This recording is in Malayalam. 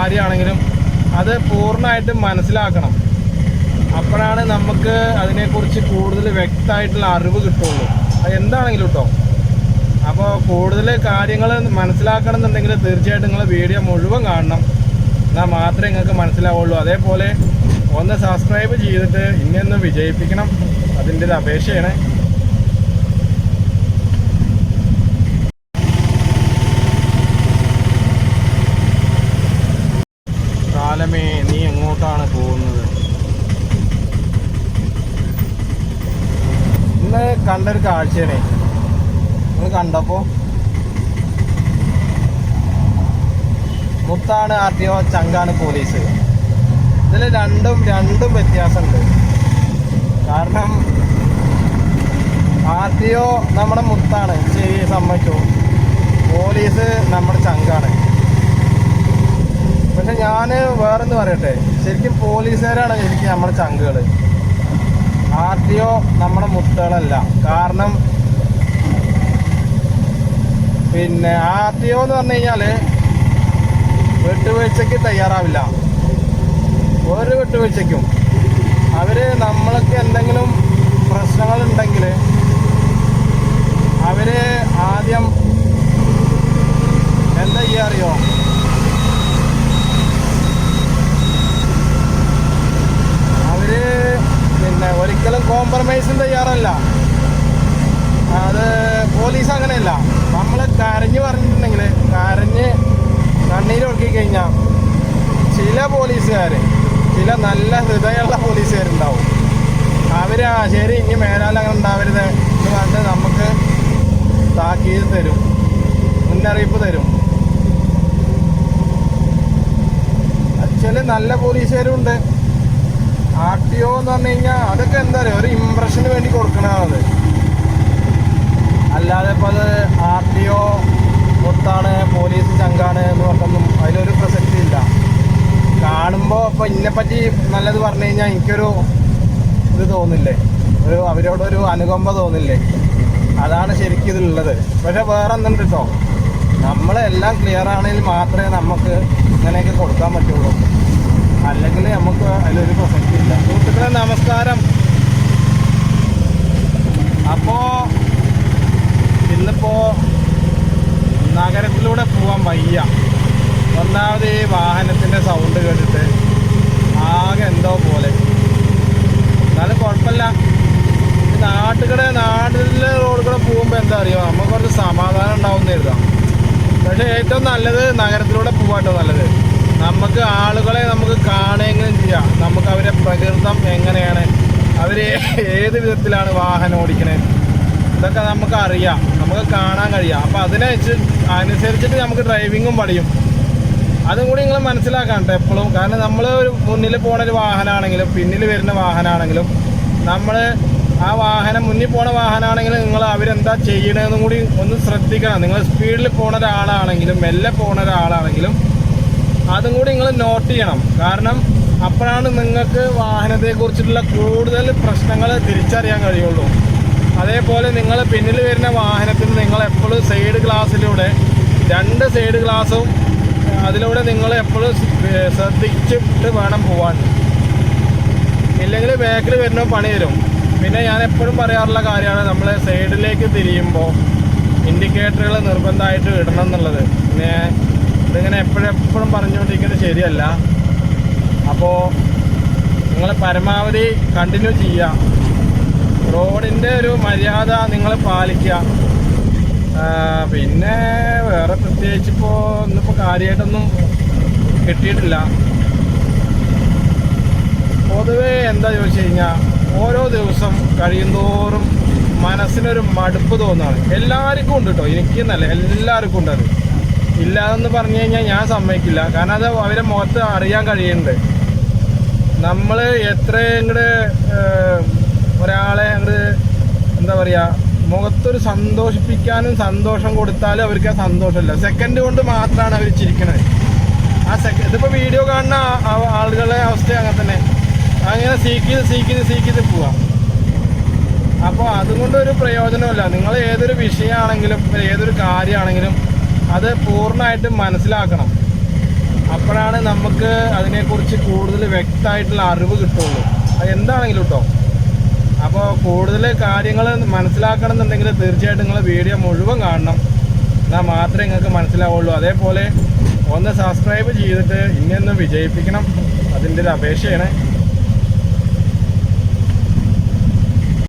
കാര്യമാണെങ്കിലും അത് പൂർണമായിട്ടും മനസ്സിലാക്കണം. അപ്പോഴാണ് നമുക്ക് അതിനെക്കുറിച്ച് കൂടുതൽ വ്യക്തമായിട്ടുള്ള അറിവ് കിട്ടുള്ളൂ. അത് എന്താണെങ്കിലും കേട്ടോ. അപ്പോൾ കൂടുതൽ കാര്യങ്ങൾ മനസ്സിലാക്കണം എന്നുണ്ടെങ്കിൽ തീർച്ചയായിട്ടും നിങ്ങൾ വീഡിയോ മുഴുവൻ കാണണം. എന്നാൽ മാത്രമേ നിങ്ങൾക്ക് മനസ്സിലാവുള്ളൂ. അതേപോലെ ഒന്ന് സബ്സ്ക്രൈബ് ചെയ്തിട്ട് ഇനിയൊന്ന് വിജയിപ്പിക്കണം. അതിന്റെ ഒരു അപേക്ഷയാണ്. കാലമേ നീ എങ്ങോട്ടാണ് പോകുന്നത്? ഇന്ന് കണ്ടൊരു കാഴ്ചയാണ്. നിങ്ങൾ കണ്ടപ്പോ മുത്താണ് ആർ ടി ഒ ചങ്കാണ് പോലീസ്. ഇതിൽ രണ്ടും രണ്ടും വ്യത്യാസമുണ്ട്. കാരണം ആർ ടി ഒ നമ്മുടെ മുത്താണ്. ശരി സമ്മതിച്ചു. പോലീസ് നമ്മുടെ ചങ്കാണ്. പക്ഷെ ഞാൻ വേറെന്ന് പറയട്ടെ? ശരിക്കും പോലീസുകാരാണ് ശരിക്കും നമ്മുടെ ചങ്കുകൾ ആർ ടി ഒ നമ്മുടെ മുത്തുകളല്ല. കാരണം പിന്നെ ആർ ടി ഒ എന്ന് പറഞ്ഞു കഴിഞ്ഞാൽ വിട്ടുവീഴ്ചയ്ക്ക് തയ്യാറാവില്ല. ഒരു വിട്ടുവീഴ്ചയ്ക്കും. അവർ നമ്മൾക്ക് എന്തെങ്കിലും പ്രശ്നങ്ങളുണ്ടെങ്കിൽ അവർ ആദ്യം എന്താ ചെയ്യാ അറിയോ അവർ പിന്നെ ഒരിക്കലും കോംപ്രമൈസും തയ്യാറല്ല. അത് പോലീസ് അങ്ങനെയല്ല. നമ്മൾ കരഞ്ഞ് പറഞ്ഞിട്ടുണ്ടെങ്കിൽ കരഞ്ഞ് കണ്ണീരൊഴുക്കി കഴിഞ്ഞാൽ ചില പോലീസുകാർ ചില നല്ല ഹൃദയമുള്ള പോലീസുകാരുണ്ടാവും. അവർ ആ ശരി ഇനി മേലാൽ അങ്ങനെ ഉണ്ടാവരുത് എന്ന് പറഞ്ഞിട്ട് നമുക്ക് താക്കീത് തരും മുന്നറിയിപ്പ് തരും. ചില നല്ല പോലീസുകാരും ഉണ്ട്. ആർ ടി ഒ എന്ന് പറഞ്ഞു കഴിഞ്ഞാൽ അതൊക്കെ എന്താ പറയുക ഒരു ഇമ്പ്രഷന് വേണ്ടി കൊടുക്കണത് അല്ലാതെ ഇപ്പോൾ അത് ആർ ടി ഒ മുത്താണ് പോലീസ് ചങ്കാണ് എന്ന് പറഞ്ഞൊന്നും അതിലൊരു പ്രസക്തി ഇല്ല. കാണുമ്പോൾ ഇപ്പോൾ ഇതിനെപ്പറ്റി നല്ലത് പറഞ്ഞു കഴിഞ്ഞാൽ എനിക്കൊരു ഇത് തോന്നില്ലേ? ഒരു അവരോടൊരു അനുകമ്പ തോന്നില്ലേ? അതാണ് ശരിക്കും ഇതിലുള്ളത്. പക്ഷെ വേറെ എന്തുണ്ട് കേട്ടോ നമ്മളെല്ലാം ക്ലിയർ ആണെങ്കിൽ മാത്രമേ നമുക്ക് ഇങ്ങനെയൊക്കെ കൊടുക്കാൻ പറ്റുള്ളൂ. അല്ലെങ്കിൽ നമുക്ക് അതിലൊരു പ്രസക്തി ഇല്ല. സുഹൃത്തുക്കളെ നമസ്കാരം. അപ്പോ ഇന്നിപ്പോ നഗരത്തിലൂടെ പോവാൻ വയ്യ. ഒന്നാമത് ഈ വാഹനത്തിന്റെ സൗണ്ട് കേട്ടിട്ട് ആകെ എന്തോ പോലെ. എന്നാലും കുഴപ്പമില്ല. നാട്ടുകളെ നാട്ടിലെ റോഡ് കൂടെ പോകുമ്പോൾ എന്താ അറിയോ? നമുക്ക് കുറച്ച് സമാധാനം ഉണ്ടാവും കരുതാം. പക്ഷെ ഏറ്റവും നല്ലത് നഗരത്തിലൂടെ പോവാട്ടോ നല്ലത്. നമുക്ക് ആളുകളെ നമുക്ക് കാണുകയെങ്കിലും ചെയ്യാം. നമുക്ക് അവരെ പ്രകൃതം എങ്ങനെയാണ്? അവർ ഏത് വിധത്തിലാണ് വാഹനം ഓടിക്കണത് ഇതൊക്കെ നമുക്ക് അറിയാം. നമുക്ക് കാണാൻ കഴിയാം. അപ്പം അതിനനുസരിച്ച് അനുസരിച്ചിട്ട് നമുക്ക് ഡ്രൈവിങ്ങും പഠിയും. അതും കൂടി നിങ്ങൾ മനസ്സിലാക്കാണ്ട് എപ്പോഴും കാരണം നമ്മൾ ഒരു മുന്നിൽ പോണ ഒരു വാഹനമാണെങ്കിലും പിന്നിൽ വരുന്ന വാഹനമാണെങ്കിലും നമ്മൾ ആ വാഹനം മുന്നിൽ പോണ വാഹനമാണെങ്കിലും നിങ്ങൾ അവരെന്താ ചെയ്യണതെന്നും കൂടി ഒന്ന് ശ്രദ്ധിക്കണം. നിങ്ങൾ സ്പീഡിൽ പോണ ഒരാളാണെങ്കിലും മെല്ലെ പോണ ഒരാളാണെങ്കിലും അതും കൂടി നിങ്ങൾ നോട്ട് ചെയ്യണം. കാരണം അപ്പോഴാണ് നിങ്ങൾക്ക് വാഹനത്തെക്കുറിച്ചിട്ടുള്ള കൂടുതൽ പ്രശ്നങ്ങൾ തിരിച്ചറിയാൻ കഴിയുള്ളൂ. അതേപോലെ നിങ്ങൾ പിന്നിൽ വരുന്ന വാഹനത്തിൽ നിങ്ങൾ എപ്പോഴും സൈഡ് ഗ്ലാസ്സിലൂടെ രണ്ട് സൈഡ് ഗ്ലാസ്സും അതിലൂടെ നിങ്ങൾ എപ്പോഴും ശ്രദ്ധിച്ചിട്ട് വേണം പോവാൻ. ഇല്ലെങ്കിൽ ബാക്കിൽ വരുന്ന പണി തരും പിന്നെ ഞാൻ എപ്പോഴും പറയാറുള്ള കാര്യമാണ് നമ്മൾ സൈഡിലേക്ക് തിരിയുമ്പോൾ ഇൻഡിക്കേറ്ററുകൾ നിർബന്ധമായിട്ട് ഇടണം എന്നുള്ളത്. പിന്നെ ഇതിങ്ങനെ എപ്പോഴെപ്പോഴും എപ്പോഴും പറഞ്ഞുകൊണ്ടിരിക്കുന്നത് ശരിയല്ല. അപ്പോൾ നിങ്ങൾ പരമാവധി കണ്ടിന്യൂ ചെയ്യുക. റോഡിന്റെ ഒരു മര്യാദ നിങ്ങൾ പാലിക്കുക. പിന്നെ വേറെ പ്രത്യേകിച്ച് ഇപ്പോൾ ഇന്നിപ്പോൾ കാര്യമായിട്ടൊന്നും കിട്ടിയിട്ടില്ല. പൊതുവേ എന്താ ചോദിച്ചു കഴിഞ്ഞാൽ ഓരോ ദിവസം കഴിയുന്തോറും മനസ്സിനൊരു മടുപ്പ് തോന്നുകയാണ് എല്ലാവർക്കും ഉണ്ട് കേട്ടോ എനിക്കെന്നല്ല എല്ലാവർക്കും ഉണ്ട് അത്. ഇല്ലാതെന്ന് പറഞ്ഞു കഴിഞ്ഞാൽ ഞാൻ സമ്മതിക്കില്ല. കാരണം അത് അവരെ മുഖത്ത് അറിയാൻ കഴിയുന്നുണ്ട്. നമ്മൾ എത്ര ഇങ്ങോട്ട് ഒരാളെ അങ്ങോട്ട് എന്താ പറയുക മുഖത്തൊരു സന്തോഷിപ്പിക്കാനും സന്തോഷം കൊടുത്താലും അവർക്ക് ആ സന്തോഷമില്ല. സെക്കൻഡ് കൊണ്ട് മാത്രമാണ് അവർ ചിരിക്കണത്. ആ സെക്കൻഡ് ഇതിപ്പോൾ വീഡിയോ കാണുന്ന ആളുകളുടെ അവസ്ഥ അങ്ങനെ തന്നെ. അങ്ങനെ സീക്കിത് സീക്കിത് സീക്ക് ചെയ്ത് സീക്ക് ചെയ്ത് പോവാം. അപ്പോൾ അതുകൊണ്ടൊരു പ്രയോജനമില്ല നിങ്ങൾ ഏതൊരു വിഷയമാണെങ്കിലും ഏതൊരു കാര്യമാണെങ്കിലും അത് പൂർണമായിട്ടും മനസ്സിലാക്കണം. അപ്പോഴാണ് നമുക്ക് അതിനെക്കുറിച്ച് കൂടുതൽ വ്യക്തമായിട്ടുള്ള അറിവ് കിട്ടുള്ളൂ. അത് എന്താണെങ്കിലും കേട്ടോ അപ്പോൾ കൂടുതൽ കാര്യങ്ങൾ മനസ്സിലാക്കണം എന്നുണ്ടെങ്കിൽ തീർച്ചയായിട്ടും നിങ്ങൾ വീഡിയോ മുഴുവൻ കാണണം. എന്നാൽ മാത്രമേ നിങ്ങൾക്ക് മനസ്സിലാവുള്ളൂ. അതേപോലെ ഒന്ന് സബ്സ്ക്രൈബ് ചെയ്തിട്ട് ഇനിയൊന്ന് വിജയിപ്പിക്കണം. അതിന്റെ ഒരു അപേക്ഷയാണ്.